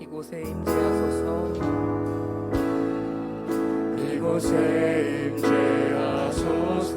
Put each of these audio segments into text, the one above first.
이곳에 임재하소서. 이곳에 임재하소서.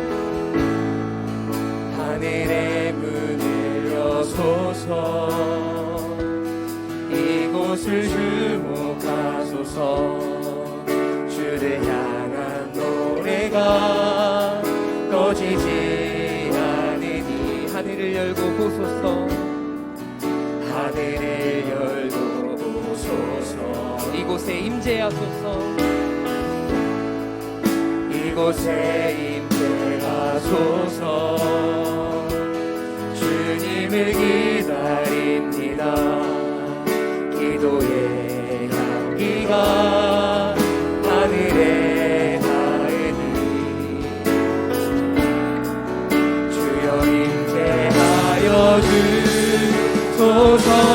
소리가 꺼지지 않으니 하늘을 열고 보소서. 하늘을 열고 보소서. 이곳에 임재하소서. 이곳에 임재하소서. 주님을 기다립니다. 기도의 향기가 모든 소성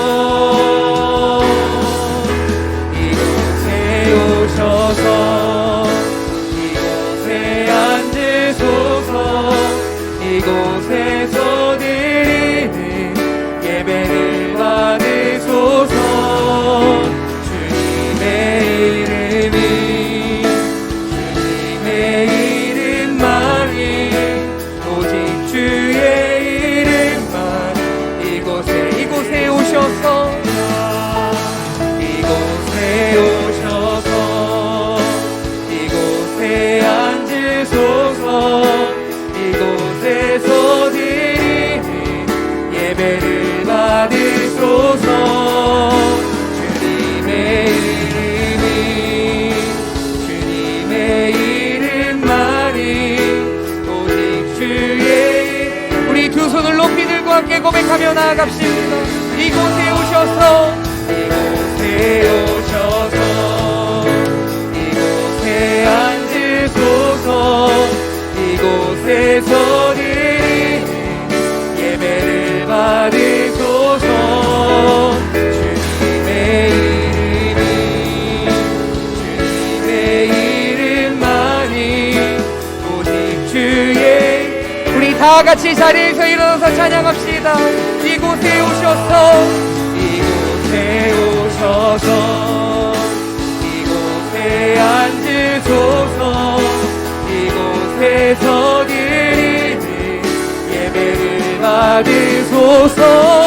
고백하며 나아갑시다. 이곳에 오셔서 같이 자리에서 일어나서 찬양합시다. 이곳에 오셔서 이곳에 오셔서 이곳에 앉으소서 이곳에서 드리는 예배를 받으소서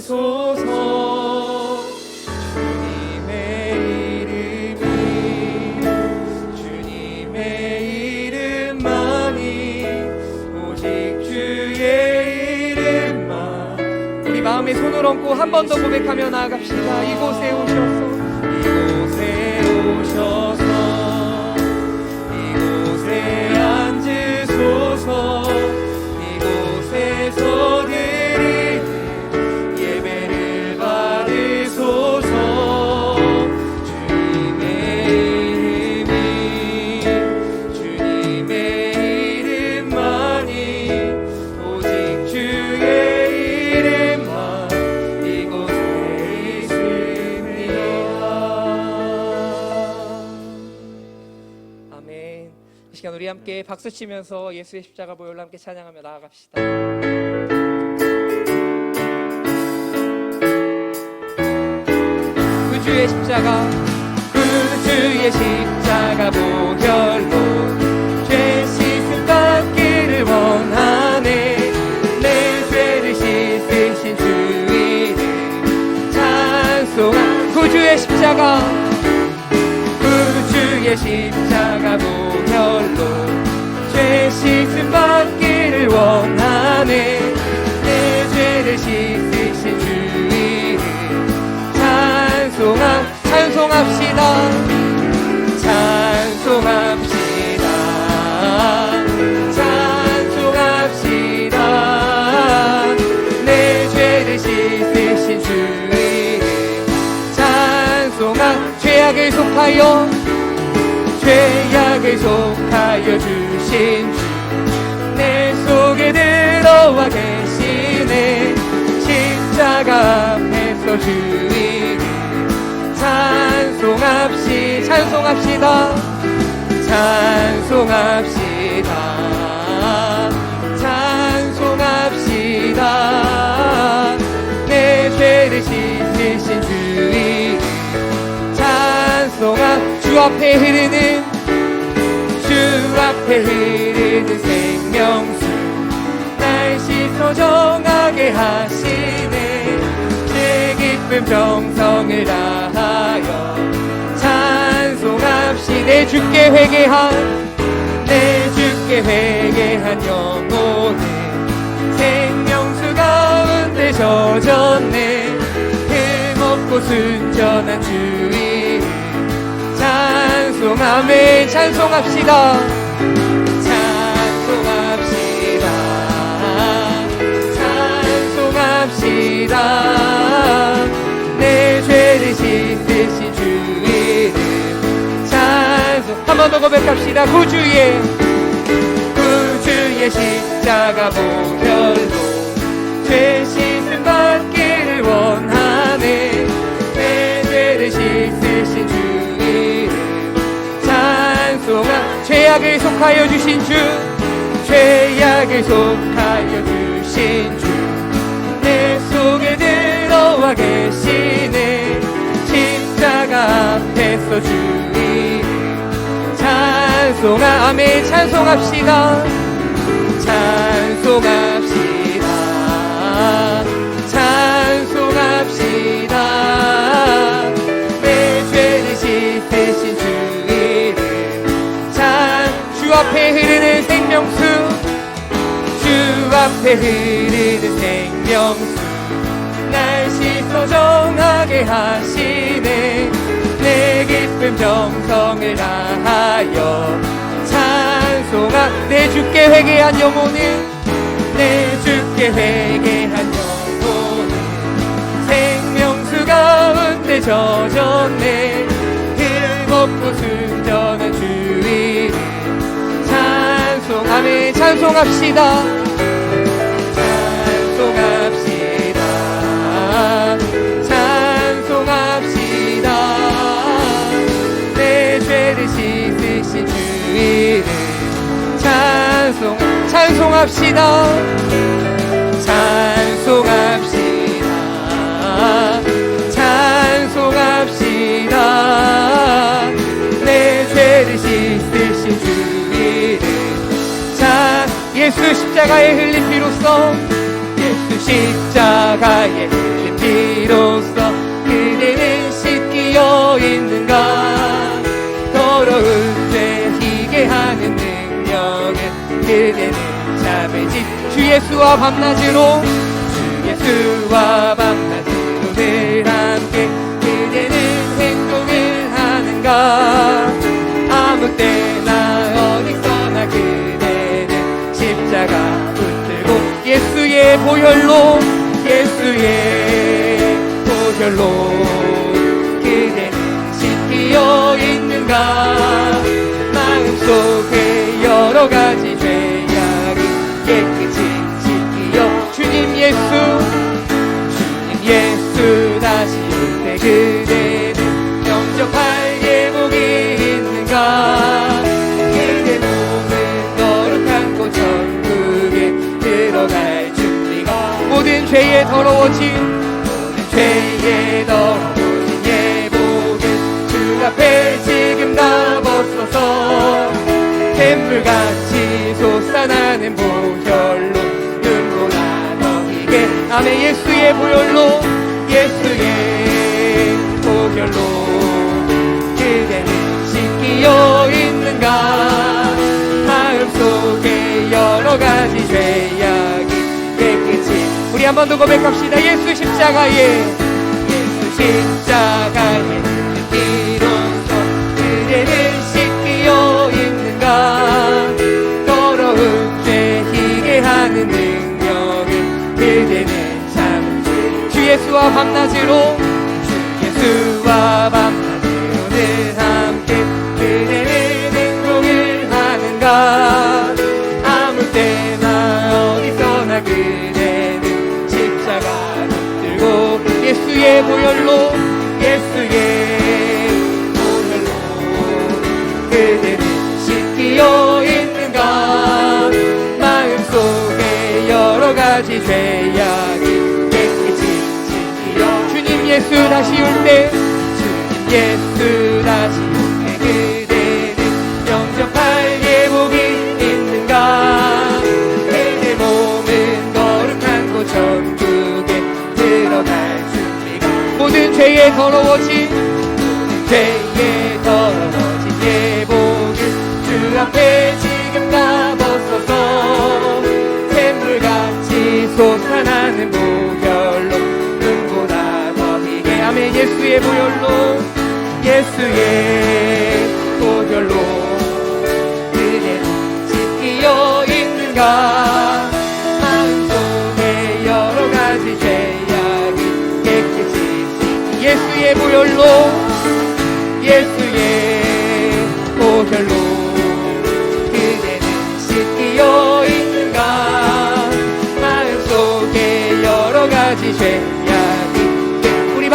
주 님의 이 름이, 주 님의 이름 만이 오직 주의 일 은, 만 우리 마음에 손을 얹고 한 번 더 고백하며 나아갑시다. 이곳에 오셨어. 함께 박수 치면서 예수의 십자가 보혈로 함께 찬양하며 나아갑시다. 구주의 십자가 구주의 십자가 보혈로 죄 씻음 받기를 원하네 내 죄를 씻으신 주이를 찬송한 구주의 십자가 구주의 십자가 보혈 찬송합시다. 찬송합시다. 찬송합시다. 내 죄를 씻으신 주이를 찬송함 죄악을 속하여 죄악을 속하여 주신 주. 내 속에 들어와 계시네. 십자가 앞에서 주이 찬송합시 찬송합시다. 찬송합시다. 찬송합시다. 내 죄를 씻으신 주이 찬송함 주 앞에 흐르는 주 앞에 흐르는 생명수. 날 씻어 정하게 하시네. 내 기쁨 정성을 다하여 내 주께 회개한 내 주께 회개한 영혼은 생명수 가운데 젖었네. 흠없고 순전한 주의 찬송함에 찬송합시다. 찬송합시다. 찬송합시다 한번더 고백합시다. 구주의 구주의 십자가 보혈로 죄 씻음 받기를 원하네. 내 죄를 씻으신 주의 찬송함 죄악을 속하여 주신 주 죄악을 속하여 주신 주. 내 속에 들어와 계시네. 십자가 앞에서 주의 찬송함 아멘 찬송합시다. 찬송합시다. 찬송합시다. 내 죄를 씻으신 주이를. 찬주 주 앞에 흐르는 생명수. 앞에 흐르는 생명수. 날 씻어 정하게 하시네 내 기쁨 정성을 다하여 찬송함 내 주께 회개한 영혼은 내 주께 회개한 영혼은 생명수 가운데 젖었네. 흠없고 순전한 주의 찬송함에. 찬송합시다 찬송 찬송합시다. 찬송합시다. 찬송합시다. 내 죄를 씻으신 주이를 찬 예수 십자가에 흘린 피로써 예수 십자가에 흘린 피로써 그대는 씻기어 있는가 예수와 밤낮으로 주 예수와 밤낮으로 늘 함께 그대는 행동을 하는가? 아무 때나 어디서나 그대는 십자가 붙들고 예수의 보혈로 예수의 보혈로 그대는 씻기어 있는가? 마음속에 여러 가지 죄악이 주님 예수 주님 예수 다시 올 때 그대는 영적 발개목이 있는가 그대 몸을 거룩한 고 천국에 들어갈 준비가 모든 죄에 더러워진 모든 죄에 더러워진 예복은 주 앞에 지금 나 벗어서. 샘물같이 솟아나는 보혈로 아멘 예수의 보혈로 예수의 보혈로 그대는 씻기어 있는가? 마음 속에 여러 가지 죄악이 깨끗이 우리 한 번 더 고백합시다. 예수 십자가에 예수 십자가에 예수와 밤낮으로 주 예수와 밤낮으로는 함께 그대는 행동을 하는가? 아무 때나 어디서나 그대는 십자가 붙들고 예수의 보혈로 예수의 보혈로 그대는 씻기어 있는가? 마음속에 여러 가지 죄악 예수 다시 올 때 주님 예수 다시 올 때 그대는 영접할 예복이 있는가? 그대 몸은 거룩한 곳 천국에 들어갈 준비가 모든 죄에 더러워진 죄에 더러워진 예복을 주 앞에 지금 다 벗어서 샘물같이 솟아나는 보 보혈로 예수의 보혈로 그대는 지키어 있는가? 마음속에 여러 가지 죄악이 깨끗이 예수의 보혈로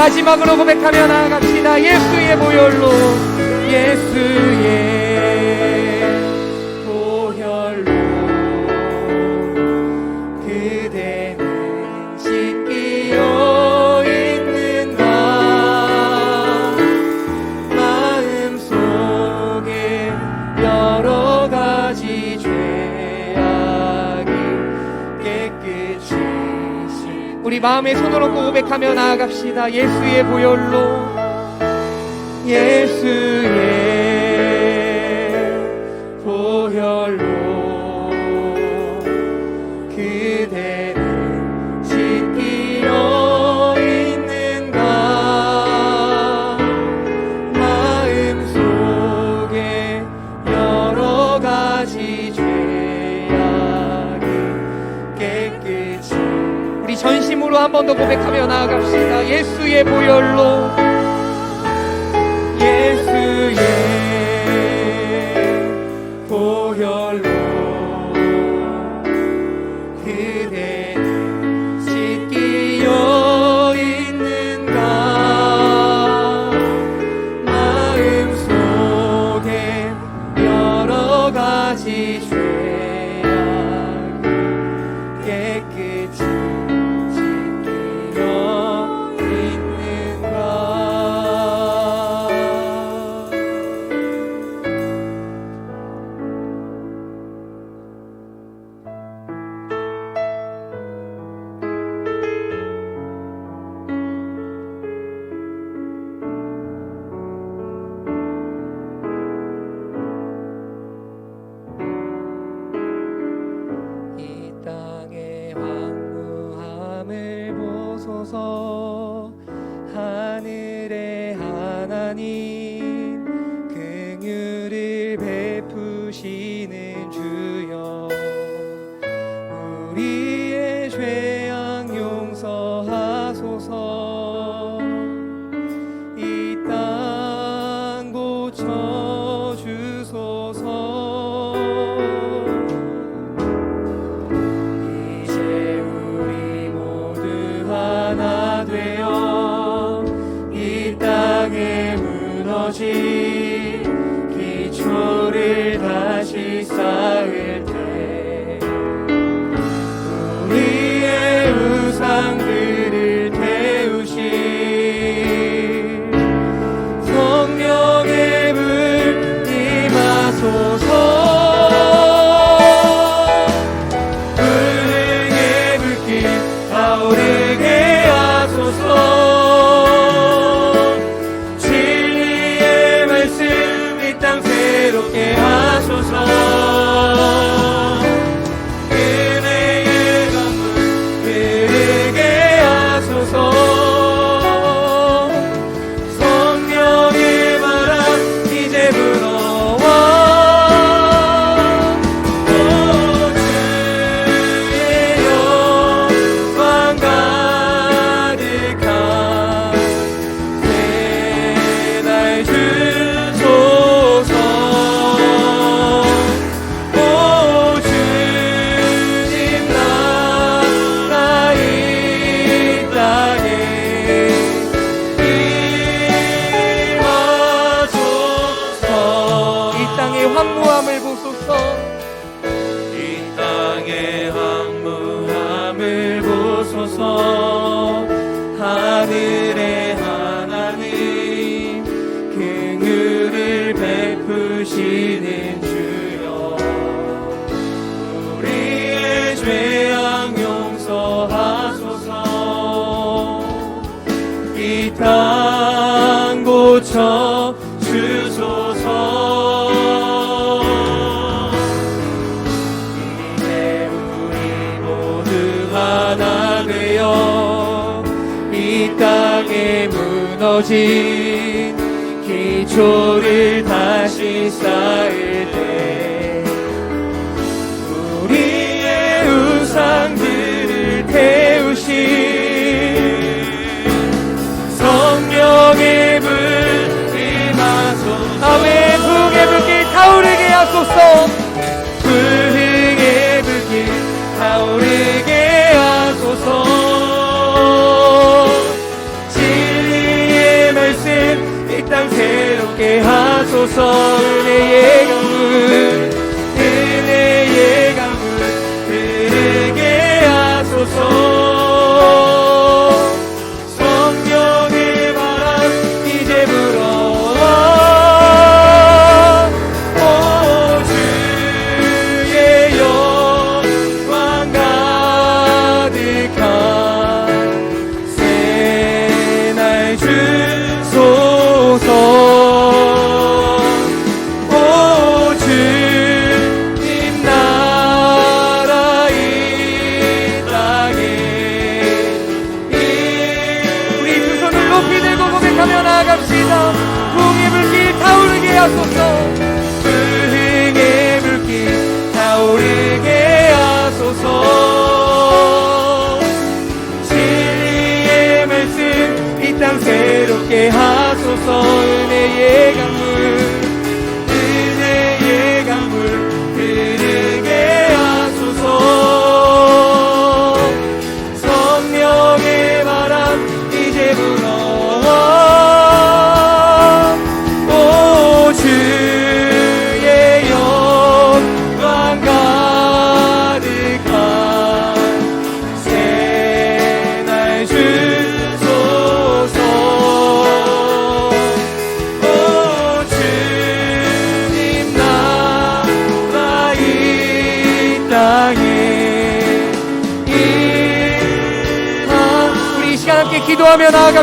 마지막으로 고백하며 나갑시다. 예수의 보혈로. 예수의 우리 마음에 얹고 고백하며 나아갑시다. 예수의 보혈로. 예수의 보혈로 한 번 더 고백하며 나아갑시다. 예수의 보혈로 보소서. 하늘의 하나님 주시는 주여. 우리의 죄악 용서하소서. 이 땅 고쳐 주소서. 이제 우리 모두 하나 되어 이 땅에 무너진 기초를 부으신 성령의 불이마소 아멘 부흥의 불길 타오르게 하소서. 부흥의 불길 타오르게 하소서. 진리의 말씀 이 땅 새롭게 하소서. 은혜의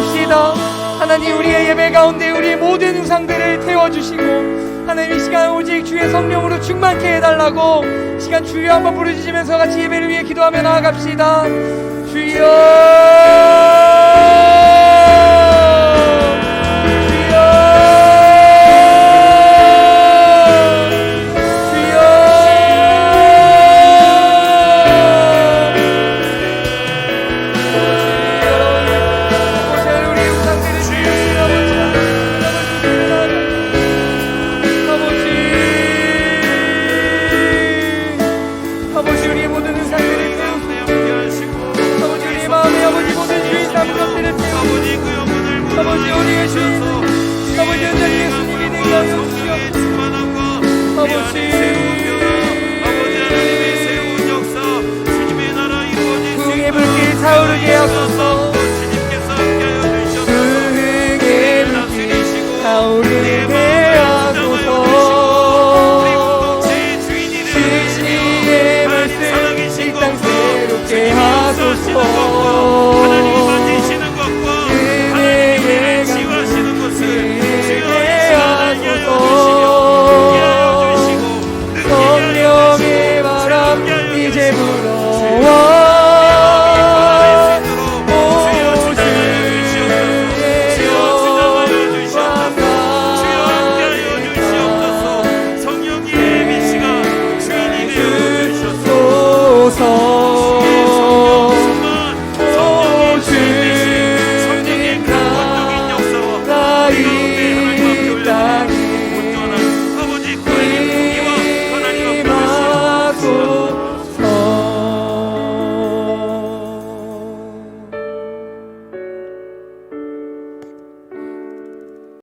기도합시다. 하나님 우리의 예배 가운데 우리의 모든 우상들을 태워주시고 하나님 이 시간 오직 주의 성령으로 충만케 해달라고 시간 주여 한번 부르짖으면서 같이 예배를 위해 기도하며 나아갑시다. 주여